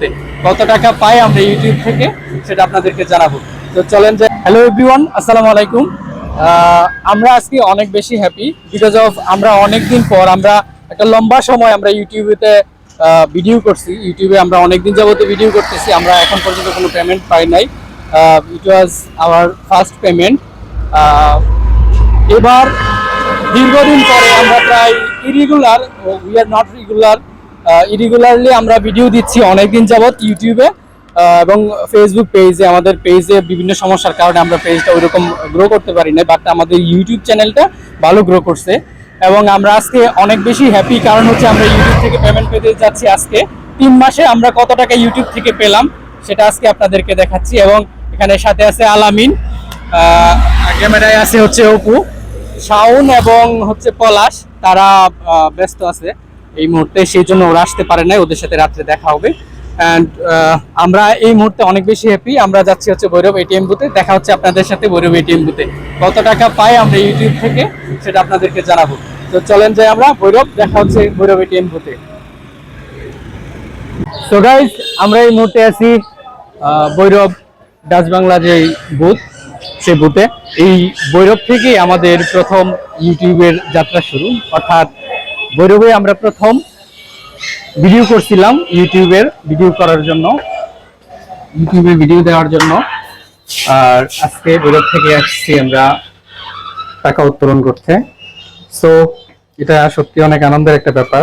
বুথে কত টাকা পাই আমরা ইউটিউব থেকে সেটা আপনাদেরকে জানাব। তো চলেন যে হ্যালো এভরিওয়ান আসসালামু আলাইকুম। আমরা আজকে অনেক বেশি হ্যাপি বিকজ অফ আমরা অনেক দিন পর আমরা একটা লম্বা সময় আমরা ইউটিউবেতে ভিডিও করছি। ইউটিউবে আমরা অনেক দিন যাবতে ভিডিও করতেছি। আমরা এখন পর্যন্ত কোনো পেমেন্ট পাই নাই। It was our first payment এবার দীর্ঘদিন পরে আমরা প্রায় irregular we are not regular irregularly আমরা ভিডিও দিচ্ছি অনেকদিন যাবৎ ইউটিউবে এবং ফেসবুক পেজে আমাদের পেজে বিভিন্ন সমস্যার কারণে আমরা পেজটা ওইরকম গ্রো করতে পারি না বাট আমাদের ইউটিউব চ্যানেলটা ভালো গ্রো করছে। এবং আমরা আজকে অনেক বেশি হ্যাপি কারণ হচ্ছে আমরা ইউটিউব থেকে পেমেন্ট পেতে যাচ্ছি আজকে। তিন মাসে আমরা কত টাকা ইউটিউব থেকে পেলাম, সেটা আজকে আপনাদেরকে দেখাচ্ছি। এবং এখানে সাথে আছে আলামিন ক্যামেরায় আছে হচ্ছে অপু, শাওন এবং হচ্ছে পলাশ, তারা ব্যস্ত আছে। এই মুহূর্তে, সেই জন্য ওরা আসতে পারে নাই, ওদের সাথে রাত্রে দেখা হবে। অ্যান্ড আমরা এই মুহূর্তে অনেক বেশি হ্যাপি আমরা যাচ্ছি হচ্ছে ভৈরব এটিএম বুথে দেখা হচ্ছে আপনাদের সাথে ভৈরব এটিএম বুথে কত টাকা পাই আমরা ইউটিউব থেকে, সেটা আপনাদেরকে জানাব। তো চলেন যাই আমরা ভৈরব, দেখা হচ্ছে ভৈরব এটিএম বুথে সো গাইজ আমরা এই মুহূর্তে আছি ভৈরব ডাচ বাংলা যে বুথ সেই বুথে এই ভৈরব থেকেই আমাদের প্রথম ইউটিউবের যাত্রা শুরু। অর্থাৎ ভৈরবে আমরা প্রথম ভিডিও করছিলাম ইউটিউবের ভিডিও করার জন্য ইউটিউবে ভিডিও দেওয়ার জন্য। আর আজকে ভৈরব থেকে আসছি আমরা টাকা উত্তোলন করতে। সো এটা সত্যি অনেক আনন্দের একটা ব্যাপার।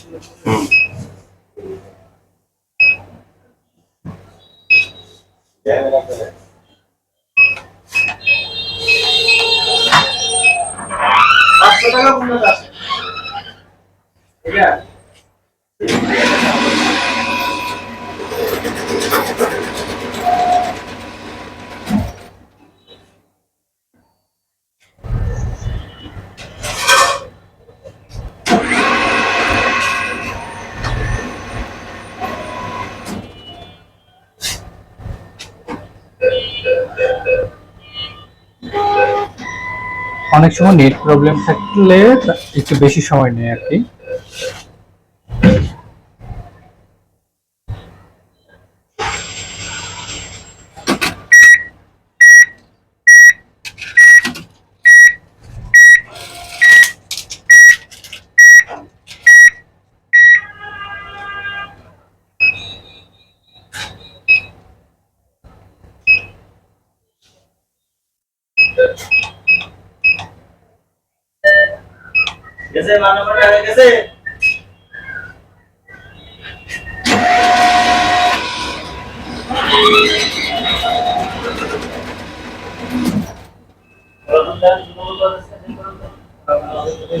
응. টাকা অনেক সময় নেট প্রবলেম থাকলে একটু বেশি সময় নেয় আর কি। গেছে মানব টাকা গেছে। এই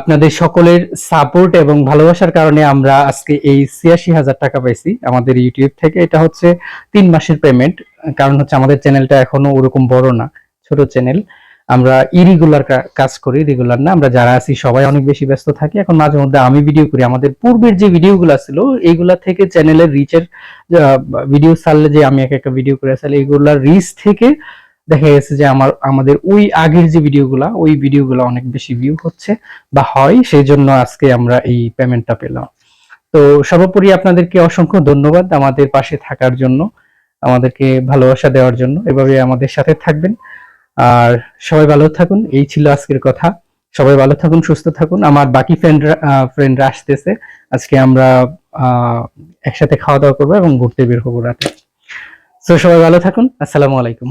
আপনাদের সকলের সাপোর্ট এবং ভালোবাসার কারণে আমরা আজকে এই ছিয়াশি হাজার টাকা পাইছি আমাদের ইউটিউব থেকে। এটা হচ্ছে তিন মাসের পেমেন্ট কারণ হচ্ছে আমাদের চ্যানেলটা এখনও ওরকম বড় না, ছোট চ্যানেল আমরা ইরেগুলার কাজ করি রেগুলার না। আমরা যারা আছি সবাই অনেক বেশি ব্যস্ত থাকি। এখন মাঝে মধ্যে আমি ভিডিও করি। আমাদের পূর্বের যে ভিডিওগুলো ছিল, এইগুলা থেকে চ্যানেলের রিচের ভিডিও ছাড়লে যে আমি এক একটা ভিডিও করে আসলে এইগুলার রিচ থেকে দেখা গেছে যে আমার, আমাদের ওই আগের যে ভিডিওগুলা, ওই ভিডিওগুলো অনেক বেশি ভিউ হচ্ছে বা হয় সেই জন্য আজকে আমরা এই পেমেন্টটা পেলাম। তো সর্বোপরি আপনাদেরকে অসংখ্য ধন্যবাদ আমাদের পাশে থাকার জন্য, আমাদেরকে ভালোবাসা দেওয়ার জন্য, এভাবে আমাদের সাথে থাকবেন। আর সবাই ভালো থাকুন, এই ছিল আজকের কথা। সবাই ভালো থাকুন, সুস্থ থাকুন। আমার বাকি ফ্রেন্ডরা ফ্রেন্ডরা আসতেছে। আজকে আমরা একসাথে খাওয়া দাওয়া করব এবং ঘুরতে বের হব রাতে। তো সবাই ভালো থাকুন। আসসালামু আলাইকুম।